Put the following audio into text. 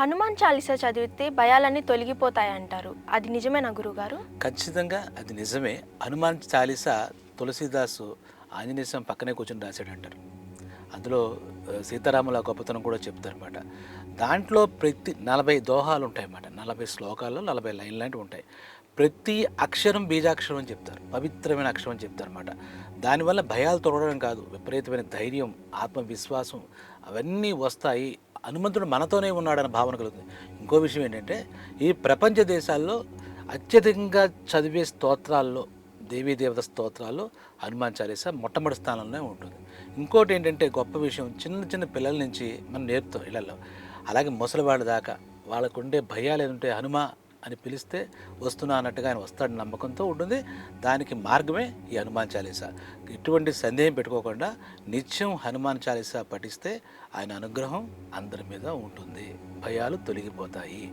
హనుమాన్ చాలీసా చదివితే భయాలన్నీ తొలగిపోతాయి అంటారు అది నిజమేనా గురుగారు ఖచ్చితంగా అది నిజమే. హనుమాన్ చాలీసా తులసీదాసు ఆంజనేయం పక్కనే కూర్చొని రాశాడు అంటారు అందులో సీతారాముల గొప్పతనం కూడా చెప్తారన్నమాట. దాంట్లో ప్రతి నలభై దోహాలు ఉంటాయన్నమాట. నలభై శ్లోకాల్లో నలభై లైన్ లాంటివి ఉంటాయి. ప్రతి అక్షరం బీజాక్షరం అని చెప్తారు. పవిత్రమైన అక్షరం అని చెప్తారన్నమాట. దానివల్ల భయాలు తొలగడం కాదు. విపరీతమైన ధైర్యం ఆత్మవిశ్వాసం అవన్నీ వస్తాయి. హనుమంతుడు మనతోనే ఉన్నాడన్న భావన కలుగుతుంది. ఇంకో విషయం ఏంటంటే ఈ ప్రపంచ దేశాల్లో అత్యధికంగా చదివే స్తోత్రాల్లో దేవీ దేవత స్తోత్రాల్లో హనుమాన్ చాలీస మొట్టమొదటి స్థానంలోనే ఉంటుంది. ఇంకోటి ఏంటంటే గొప్ప విషయం చిన్న చిన్న పిల్లల నుంచి మనం నేర్పుతాం ఇళ్ళల్లో అలాగే ముసలివాళ్ళ దాకా వాళ్ళకు ఉండే భయాలు ఏదంటే హనుమ అని పిలిస్తే వస్తున్నా అన్నట్టుగా ఆయన వస్తాడు నమ్మకంతో ఉంటుంది. దానికి మార్గమే ఈ హనుమాన్ చాలీసా. ఎటువంటి సందేహం పెట్టుకోకుండా నిత్యం హనుమాన్ చాలీసా పఠిస్తే ఆయన అనుగ్రహం అందరి మీద ఉంటుంది. భయాలు తొలగిపోతాయి.